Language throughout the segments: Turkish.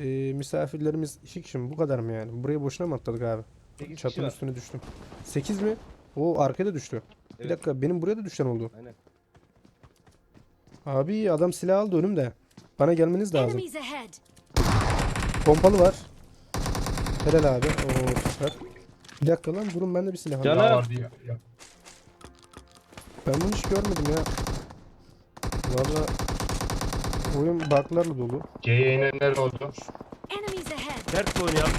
Ee, misafirlerimiz iki kişi mi? Bu kadar mı yani? Buraya boşuna mı atladık abi? Sekiz kişi Çatının var. üstüne düştüm. 8 mi? O arkaya da düştü. Bir Evet. dakika benim buraya da düşen oldu. Aynen. Abi adam silah aldı önümde. Bana gelmeniz lazım. Enemies ahead. Pompalı var. Helal abi. Oo süper. Bir dakika lan durun bende bir silah Can- var. Canım. vardı ya. ya. Ben bunu hiç görmedim ya. Valla oyun bug'larla dolu. C'ye inenler oldu. Enemies ahead. Ters oynayalım.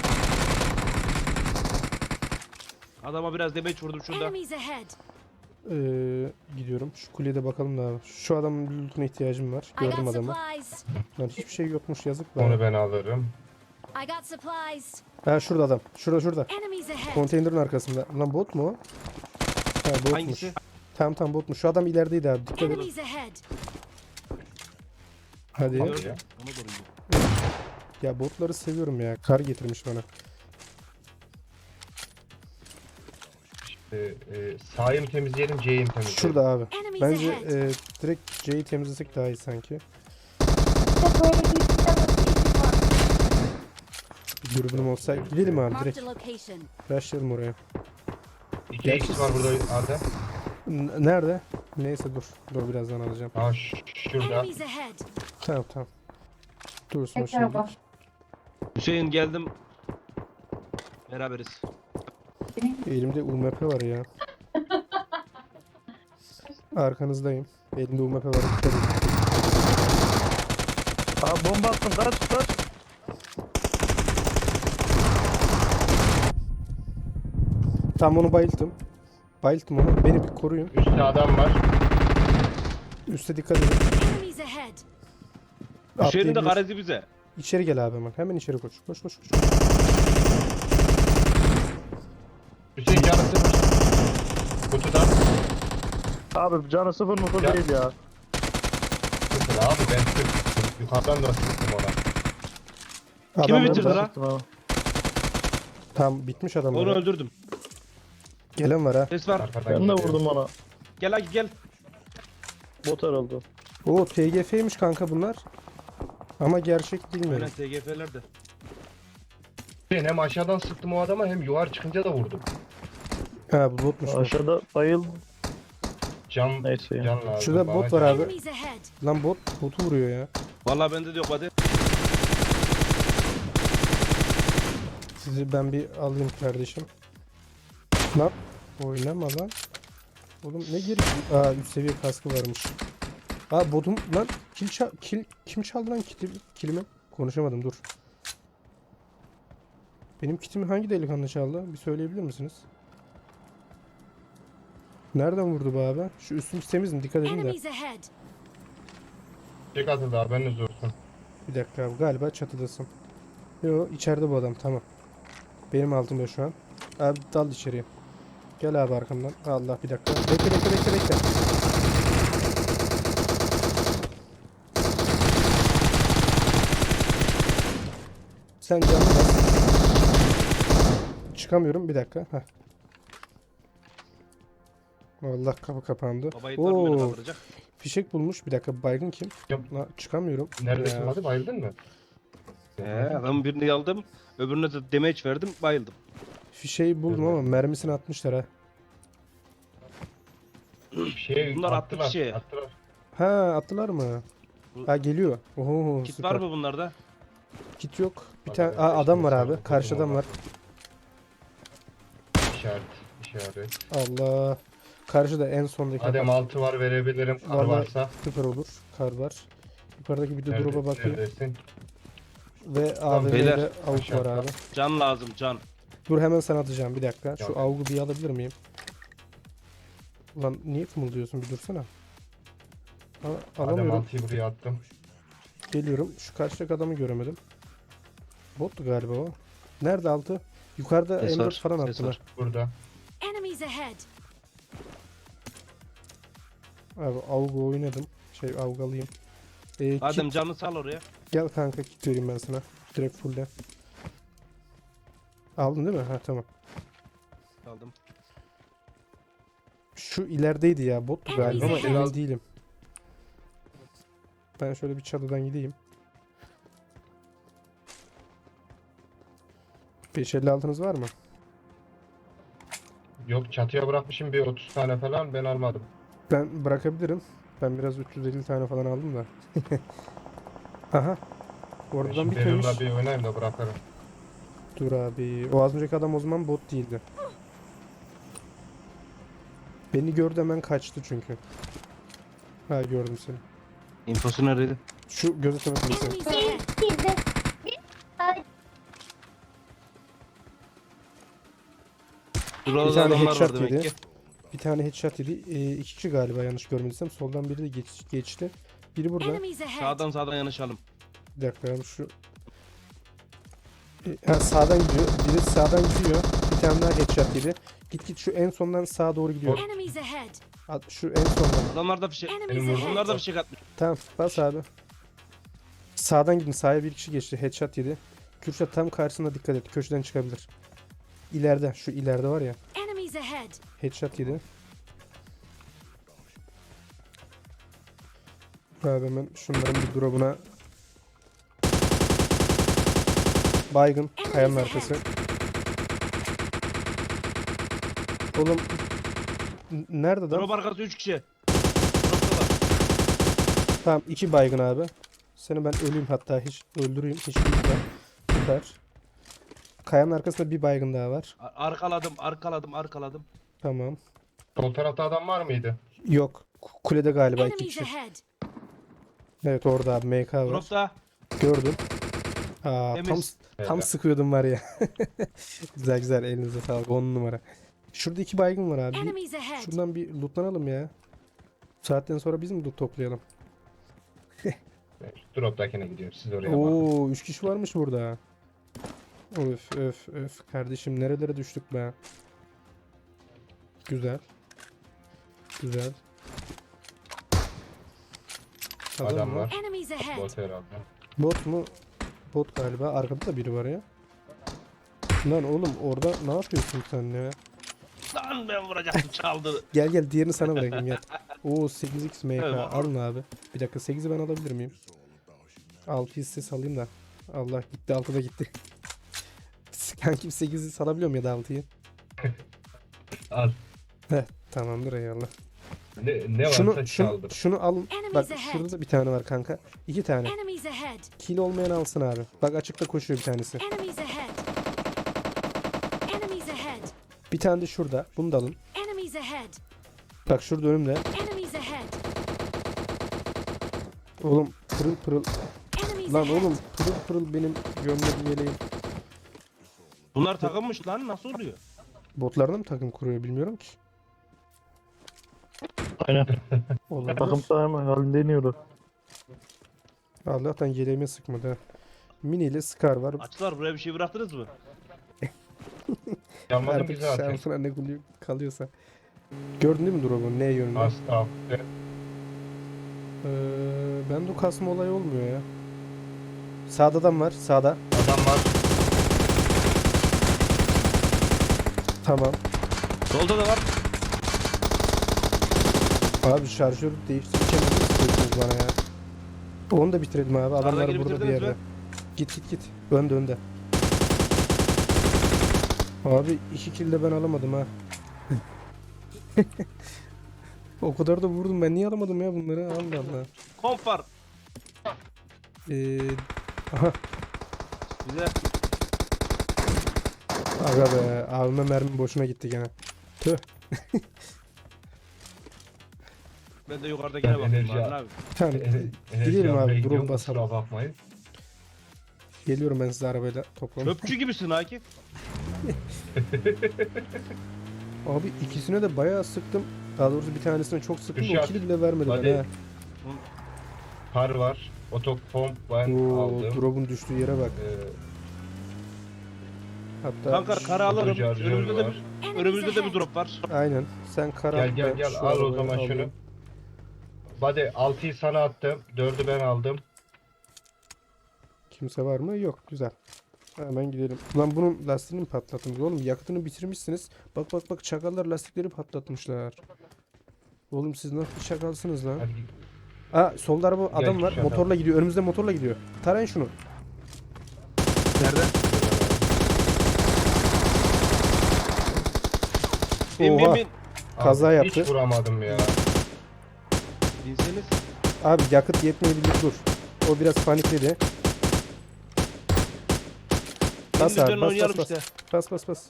Adama biraz damage vurdum şurada. Enemies ahead. Ee, gidiyorum. Şu kulede bakalım da. Şu adamın lootuna ihtiyacım var. I Gördüm got adamı. supplies. Lan hiçbir şey yokmuş yazık Onu bana. ben alırım. I got supplies. Ha şurada adam. Şurada şurada. Enemies ahead. Konteynerin arkasında. Lan bot mu o? Ha botmuş. Hangisi? Tamam tamam botmuş. Şu adam ilerideydi abi. Dikkat et. Enemies ahead. Hadi. Ya. Botları seviyorum ya. Kar getirmiş bana. Ee, e, sağı mı temizleyelim, C'yi mi temizleyelim? Şurada abi. Bence e, direkt C'yi temizlesek daha iyi sanki. Bir dürbünüm olsa gidelim abi direkt. Rushlayalım oraya. 2x var burada Arda. N- nerede? Neyse dur. Dur birazdan alacağım. Aa ş- şurada. Enemies ahead. Tamam tamam. Dursun Tekrar şimdi. bak. Hüseyin geldim. Beraberiz. Elimde UMP var ya. Arkanızdayım. Elimde UMP var. Dikkat edin. Aa bomba attım kaç kaç. Tam onu bayılttım. Bayılttım onu. Beni bir koruyun. Üstte adam var. Üste dikkat edin. Enemies ahead. Hüseyin'in de Atlayabilir. garezi bize. İçeri gel abi hemen. Hemen içeri koş. Koş koş koş. Hüseyin canı sıfır. Kutuda. Abi canı sıfır mı Ya. değil ya. Sıfır abi ben sıfır. Yukarıdan da sıktım ona. Kimi Adam bitirdin? Sıktım abi. Tam bitmiş adam. Onu ya. öldürdüm. Gelen var ha. Ses var. Arkadan Ben de geliyor. vurdum ona. Gel hadi gel. Bot herhalde. Oo TGF'ymiş kanka bunlar. Ama gerçek bilmiyorum. Aynen TGF'lerde. Ben hem aşağıdan sıktım o adama hem yukarı çıkınca da vurdum. Ha bu botmuş. bu. Aşağıda bayıl. Can, Neyse ya. can lazım. Şurada bana bot var can. abi. Enemies ahead. Lan bot botu vuruyor ya. Vallahi bende de yok hadi. Sizi ben bir alayım kardeşim. Lan oynama lan. Oğlum ne geri? Aa üst seviye kaskı varmış. Aa botum lan kil, ça- kil kim çaldı lan kili, kilimi? Konuşamadım dur. Benim kitimi hangi delikanlı çaldı? Bir söyleyebilir misiniz? Nereden vurdu bu abi? Şu üstüm temiz mi? Dikkat edin de. Çek atıldı haberiniz olsun. Bir dakika abi galiba çatıdasın. Yo içeride bu adam tamam. Benim altımda şu an. Abi dal içeriye. Gel abi arkamdan. Allah bir dakika. Bekle bekle bekle bekle. Sen canlı bas. Çıkamıyorum bir dakika. Heh. Allah kapı kapandı. Beni Oo, kaldıracak? fişek bulmuş. Bir dakika baygın kim? Yok. La, çıkamıyorum. Neredesin Ya. hadi bayıldın mı? He, adamın birini aldım. Öbürüne de damage verdim. Bayıldım. Fişeği buldum Evet. ama mermisini atmışlar ha. Şey, Bunlar attı attılar, fişeği. Attılar. Ha attılar mı? Bu- Ha geliyor. Oho Kit süper. var mı bunlarda? Kit yok. Bir tane Aa, adam var abi. Karşı adam var. İşaret. işaret. Allah. Karşıda en sondaki Adem adam. altı var verebilirim. Kar Vallahi- varsa. Süper olur. Kar var. Yukarıdaki bir de Nerede- drop'a bakayım. Neredesin? Ve Tamam, AVM'de beyler. avuk var Aşağıda. abi. Can lazım can. Dur hemen sana atacağım bir dakika. Şu Yok. avugu bir alabilir miyim? Ulan niye kımıldıyorsun bir dursana. Ha, Adem alamıyorum. altıyı buraya attım. Geliyorum. Şu karşıdaki adamı göremedim. Bottu galiba o. Nerede altı? Yukarıda M4 var, falan attılar. Burada. Enemies ahead. Abi avgu oynadım. Şey avgu alayım. Ee, Adem kit- canını sal oraya. gel kanka kit vereyim ben sana. Direkt full'le. Aldın değil mi? Ha tamam. Aldım. Şu ilerideydi ya bottu galiba ama emin değilim. Ben şöyle bir çatıdan gideyim. 556'nız var mı? Yok çatıya bırakmışım bir 30 tane falan ben almadım. Ben bırakabilirim. Ben biraz 350 tane falan aldım da. Aha. Oradan bir. Barrel'la bir oynayayım da bırakırım. Dur abi. O az önceki adam o zaman bot değildi. Beni gördü hemen kaçtı çünkü. Ha gördüm seni. İnfosu neredeydi? Şu gözetemez seni. Şurada tane adamlar headshot demek yedi. ki. Bir tane headshot yedi. Ee, iki kişi galiba yanlış görmediysem. Soldan biri de geç- geçti. Biri burada. Enemies ahead. Sağdan sağdan yanaşalım. Bir dakika abi şu. Ha, sağdan gidiyor. Biri sağdan gidiyor. Bir tane daha headshot yedi. Git git şu en sondan sağa doğru gidiyor. Enemies ahead. At- Şu en sondan. Adamlar da fişek. Enemies. Onlar da ahead. fişek atmış. Tamam bas abi. Sağdan gidin. Sağa bir kişi geçti. Headshot yedi. Kürşat tam karşısında dikkat et. Köşeden çıkabilir. İleride. Şu ileride var ya. Headshot yedi. Abi hemen şunların bir drop'una Baygın kayanın arkası. Oğlum nerede adam? Drop arkası 3 kişi. Tamam iki baygın abi. Seni ben öleyim hatta hiç öldüreyim hiç gitme. Süper. Kayanın arkasında bir baygın daha var. Arkaladım, arkaladım, arkaladım. Tamam. Sol tarafta adam var mıydı? Yok. Ku- Kulede galiba iki Enemies kişi. ahead. Evet orada abi MK var. Dropta. Gördüm. Aa, tam Temiz. tam Evet. sıkıyordum var ya. güzel güzel elinize sağlık 10 numara. Şurada iki baygın var abi. Bir- Enemies ahead. Şuradan bir lootlanalım ya. Bu Saatten sonra biz mi loot toplayalım? Ben şu Drop'takine gidiyorum siz oraya bakın. Oo 3 kişi varmış burada. Öf öf öf kardeşim nerelere düştük be. Güzel. Güzel. Adam mı? var. Bot herhalde. Bot mu? Bot galiba. Arkada da biri var ya. Lan oğlum orada ne yapıyorsun sen ya? Lan ben vuracaktım çaldı. Gel gel diğerini sana bırakayım gel. Oo 8x MK Evet. alın abi. Bir dakika 8'i ben alabilir miyim? 6'yı size salayım da. Allah gitti 6 da gitti. Kankim 8'i salabiliyorum ya da 6'yı. Al. Heh tamamdır eyvallah. Ne, ne varsa Şunu, şunu, çaldır. şunu. Enemies Bak şurada da bir tane var kanka. İki tane. Enemies ahead. Kill olmayan alsın abi. Bak açıkta koşuyor bir tanesi. Enemies ahead. Enemies ahead. Bir tane de şurada. Bunu da alın. Enemies ahead. Bak şurada önümde. Enemies ahead. Oğlum pırıl pırıl. Enemies Lan ahead. oğlum pırıl pırıl benim gömleğim yeleğim. Bunlar takılmış lan nasıl oluyor? Botlarına mı takım kuruyor bilmiyorum ki. Aynen. Olabilir. Takım sayma halinde iniyordu. Allah'tan yeleğime sıkmadı ha. Mini ile Scar var. Açılar buraya bir şey bıraktınız mı? Çalmadım Artık ki zaten. şansına ne kuluyor- kalıyorsa. Gördün değil mi drop'u? Ne yönünde? Hasta. Ee, ben de kasma olayı olmuyor ya. Sağda adam var. Sağda. Adam var. Tamam. Solda da var. Abi şarjörü değiştireceğim. Ne istiyorsunuz bana ya? Onu da bitirelim abi. Adamlar burada bir yerde. mi? Git git git. Önde önde. Abi iki kill de ben alamadım ha. o kadar da vurdum ben niye alamadım ya bunları Allah Allah. Komp var. Ee, aha Bize. Aga be abime mermi boşuna gitti gene. Tüh. Ben de yukarıdakine Ben bakayım enerji Harun abi. Tamam gidelim abi drone basalım. Bakmayın. Geliyorum ben size arabayla toplam. Çöpçü gibisin Akif. Abi ikisine de bayağı sıktım. Daha doğrusu bir tanesine çok sıktım. O Kürşat, kill'i bile vermedi hadi. bana ha. Kar var. Otopomp ben Oo, aldım. drop'un düştüğü yere bak. Ee, Hatta Kanka kara alırım. Önümüzde de var. bir, önümüzde de bir drop var. aynen. Sen kara Gel gel gel şu al o arabayı zaman şunu. alıyorum. Body 6'yı sana attım. 4'ü ben aldım. Kimse var mı? Yok. Güzel. Hemen gidelim. Lan bunun lastiğini mi patlattınız oğlum? Yakıtını bitirmişsiniz. Bak bak bak çakallar lastikleri patlatmışlar. Oğlum siz nasıl bir çakalsınız lan? Hadi git. Aa solda araba adam var. Motorla gidiyor. Önümüzde motorla gidiyor. Tarayın şunu. Nerede? Bin bin Oha. bin. Kaza Abi, yaptı. Hiç vuramadım ya. Binseniz. Abi yakıt yetmeyebilir dur. O biraz panikledi. Bas Bas abi, bas, bas, işte. Bas bas bas.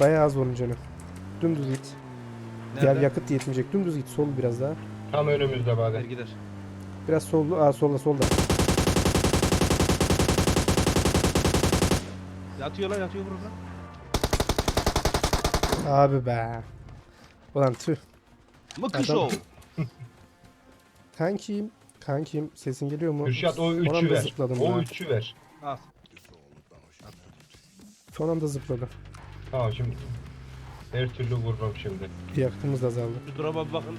Bayağı az onun canı. Dümdüz git. Gel Nerede? yakıt yetmeyecek. Dümdüz git sol biraz daha. Tam önümüzde Gider bari. gider. Biraz sollu. Aa solda solda. Yatıyor lan yatıyor burada. Abi be. Ulan tüh. Mıkı Adam- show. Kankim. Kankim sesin geliyor mu? Kürşat o Son üçü anda ver. zıpladım O ya. üçü ver. Al. Son anda zıpladı. Tamam şimdi. Her türlü vururum şimdi. Yakıtımız da azaldı. Şu bir bakın.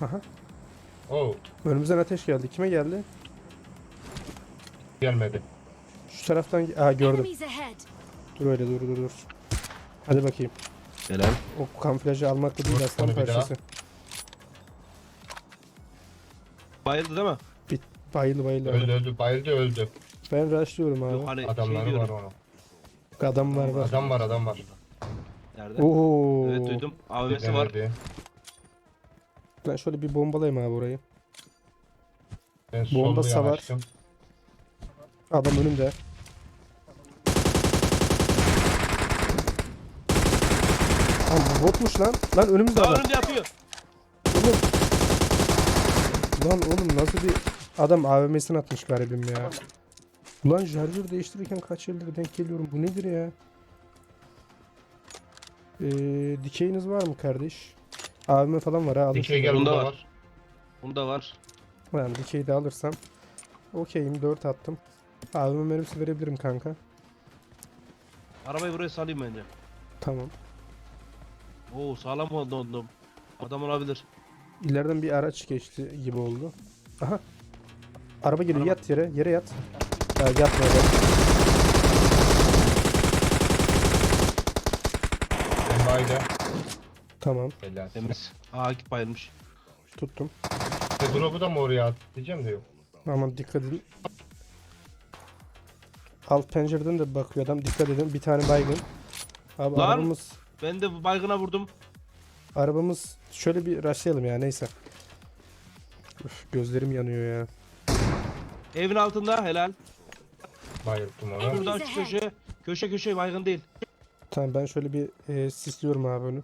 Aha. Oo Önümüzden ateş geldi. Kime geldi? gelmedi. Şu taraftan... Aa gördüm. Dur öyle dur dur dur. Hadi bakayım. Helal. O kamuflajı almakla değil Vur aslan parçası. Bayıldı değil mi? Bit, bayıldı bayıldı. Öldü öldü bayıldı öldü. Ben rushlıyorum abi. Yok hani Adamları şey var diyorum. onun. Adamlar var. Adam var adam var. Nerede? Oo. Evet duydum. AVM'si var. Ben şöyle bir bombalayayım abi orayı. Ben Bomba savar. yanaştım. Adam önümde. Lan bu botmuş lan. Lan önümüzde Daha adam. önünde yatıyor. Oğlum. Lan oğlum nasıl bir adam AVM'sini atmış garibim ya. Ulan şarjör değiştirirken kaç yıldır denk geliyorum. Bu nedir ya? Ee, dikeyiniz var mı kardeş? AVM falan var ha. Alırsın. Dikey gel Bunda var. Bunda var. Ben dikey de alırsam. Okeyim 4 attım. AVM mermisi verebilirim kanka. Arabayı buraya salayım bence. Tamam. Oo sağlam oldu oldum. Adam olabilir. İleriden bir araç geçti gibi oldu. Aha. Araba geliyor yat yere. Yere yat. Ya yatma. Ben bayda. Tamam. Helal. Temiz. Aa ekip bayılmış. Tuttum. İşte drop'u da mı oraya at diyeceğim de yok. Aman dikkat edin. Alt pencereden de bakıyor adam. Dikkat edin. Bir tane baygın. Abi Lan! arabamız Ben de bu baygına vurdum. arabamız şöyle bir rushlayalım ya neyse. Üf, gözlerim yanıyor ya. Evin altında helal. Bayılttım onu. Şuradan şu köşe. Köşe köşe baygın değil. Tamam ben şöyle bir e, sisliyorum abi onu.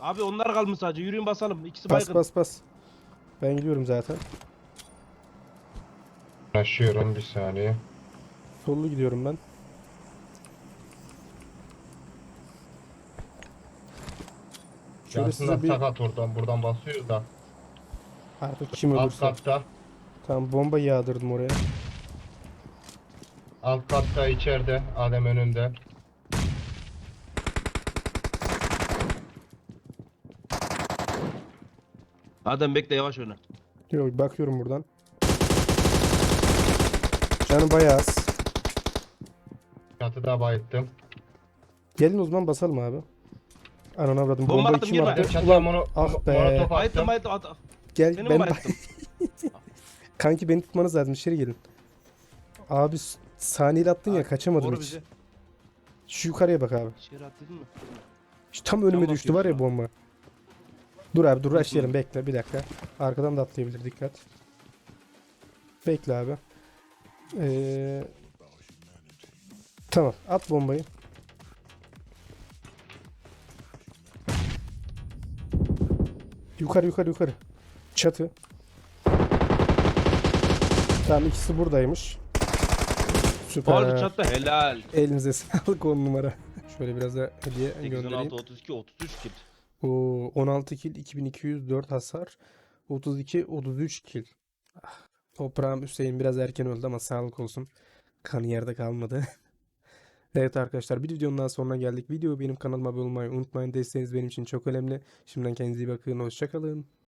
Abi onlar kalmış sadece. Yürüyün basalım. İkisi Bas baygın. bas bas. Ben gidiyorum zaten. Açıyorum bir saniye. Sollu gidiyorum ben. Şöyle Aslında size bir sakat oradan buradan basıyoruz da. artık kim Alt ölürse. katta. Tamam bomba yağdırdım oraya. Alt katta içeride. Adem önünde. Adem bekle yavaş oyna. Yok bakıyorum buradan. Canım bayağı az. Çatıda bayılttım. Gelin o zaman basalım abi. Anan avradım. Bomba attım, kim girme. attı? Çatıya mono, ah be. molotof attım. bayıldım. At- Gel Seni mi ben bayılttım? Kanki beni tutmanız lazım. İçeri gelin. Abi s- saniyeli attın ya kaçamadım hiç. bizi. Şu yukarıya bak abi. İçeri at dedin mi? Şu tam önüme düştü var ya bakıyorsun bomba. Dur abi dur açlayalım bekle bir dakika. Arkadan da atlayabilir dikkat. Bekle abi. Ee, tamam at bombayı. Yukarı yukarı yukarı. Çatı. Tamam ikisi buradaymış. Süper. Vardı çatta helal. Elinize sağlık on numara. Şöyle biraz da hediye 8, göndereyim. 16, 32, 33 kill. Oo, 16 kill, 2204 hasar, 32 33 kill. Ah, Toprağım Hüseyin biraz erken öldü ama sağlık olsun. Kanı yerde kalmadı. Evet arkadaşlar bir videonun daha sonuna geldik. Videoyu benim kanalıma abone olmayı unutmayın. Desteğiniz benim için çok önemli. Şimdiden kendinize iyi bakın. Hoşçakalın.